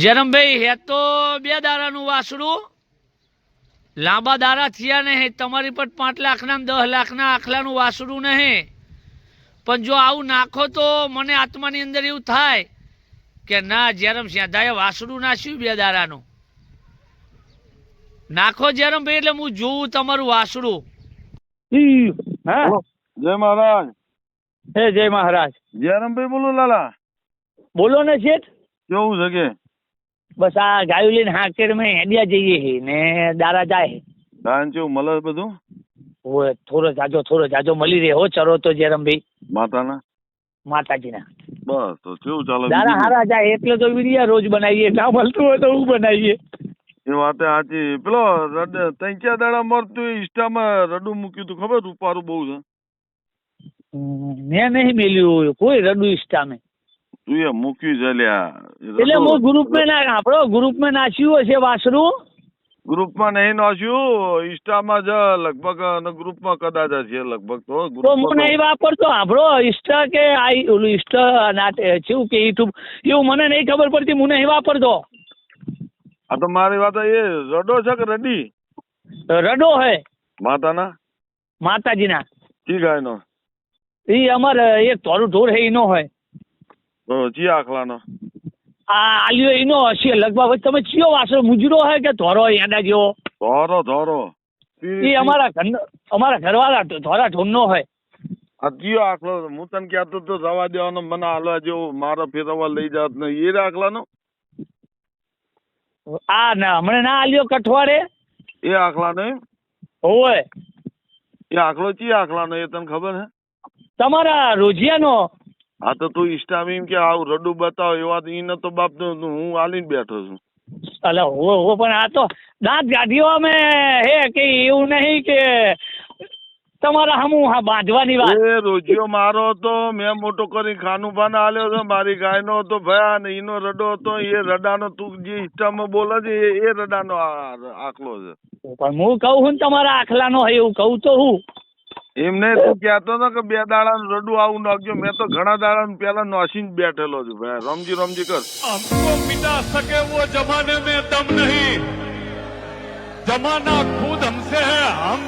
જરમભાઈ હે તો બે દારાનું વાસડું લાંબા દારા થયા નહીં તમારી પર પાંચ લાખના દસ લાખના આખલાનું વાસડું નહીં. પણ જો આવું નાખો તો મને આત્માની અંદર એવું થાય કે ના જેરમ સ્યાદાએ વાસડું નાખ્યું બે દારાનું નાખો જેરમભાઈ એટલે હું જોઉં તમારું વાસડું જય મહારાજ. હે જય મહારાજ. જેરમભાઈ બોલો લાલા. બોલો ને શેઠ. કેવું છે કે? બસ આ ગાયો લઈને હાકેર મેં હેડિયા જઈએ છે ને દારા જાય. દાન કેવું મળે બધું? ઓય થોડો જાજો થોડો જાજો મળી રહે હો ચરો તો જેરમભાઈ માતાના? માતાજીના. બસ તો કેવું ચાલે દારા હારા જાય એટલે તો વિડિયા રોજ બનાવીએ ના મળતું હોય તો હું બનાવીએ. એ વાત સાચી. પેલો ક્યાં દાડા મરતું ઇન્સ્ટામાં રડું મૂક્યું તું ખબર? રૂપારું બહુ છે. મેં નહીં મેલ્યું કોઈ રડુ ઇસ્ટામે તું એ મૂક્યું છે લ્યા એટલે હું ગ્રુપમાં ના આપણો ગ્રુપમાં નાચ્યું હશે વાસરું ગ્રુપમાં નહીં નાખ્યું ઇન્સ્ટામાં જ લગભગ ગ્રુપમાં કદાચ હશે લગભગ તો. તો હું નહીં વાપરતો. આપણો ઇન્સ્ટા કે આ ઓલું ઇન્સ્ટા નાટે શું કે યુટ્યુબ એવું મને નહીં ખબર પડતી હું નહીં વાપરતો. આ તો મારી વાત એ રડો છે કે રડી? રડો હે. માતાના? માતાજીના. કી ગાયનો. એ અમારે એક થોડું ઢોર હે ઈનો હોય તો જી આખલાનો. આ આલ્યો એનો હશે. લગભગ તમે ચિયો વાસો મુજરો હે કે ધોરો એના જેવો? ધોરો ધોરો. એ અમારા ઘર અમારા ઘરવાળા ધોરા ઢોનનો હોય આ કયો આખલો? હું તને કહેતો તો જવા દેવાનો મને હાલવા જેવો મારો ફેરવવા લઈ જાત ને એ આખલાનો? આ ના હમણાં ના આલ્યો કઠવાડે? એ આખલાનો એમ? હોય. એ આખલો ચી આખલાનો એ તને ખબર હે? તમારા રોજિયાનો હા તો તું ઇન્સ્ટામાં એમ કે આવું રડું બતાવ એવા તો ઈને તો બાપ તો હું હાલીને બેઠો છું. અલે હો હો પણ આ તો દાંત ગાઢીઓ અમે હે કે એવું નહીં કે તમારા હમું હા બાંધવાની વાત. એ રોજિયો મારો હતો મેં મોટો કરી ખાનું પાન આલ્યો હતો મારી ગાયનો હતો ભયા ને ઈનો રડો હતો એ રડાનો તું જે ઇન્સ્ટામાં બોલે છે એ રડાનો આખલો છે. પણ હું કહું છું ને તમારા આખલાનો હોય એવું કહું તો હું. એમને તું કહેતો હતો કે બે દાડા રડું આવું નાખજો. મેં તો ઘણા દાડા પેલા નોસીને બેઠેલો છું. ભાઈ, રમજી રમજી કર. હમકો મિટા સકે વો જમાને મેં દમ નહીં જમાના ખુદ હમસે હે હમ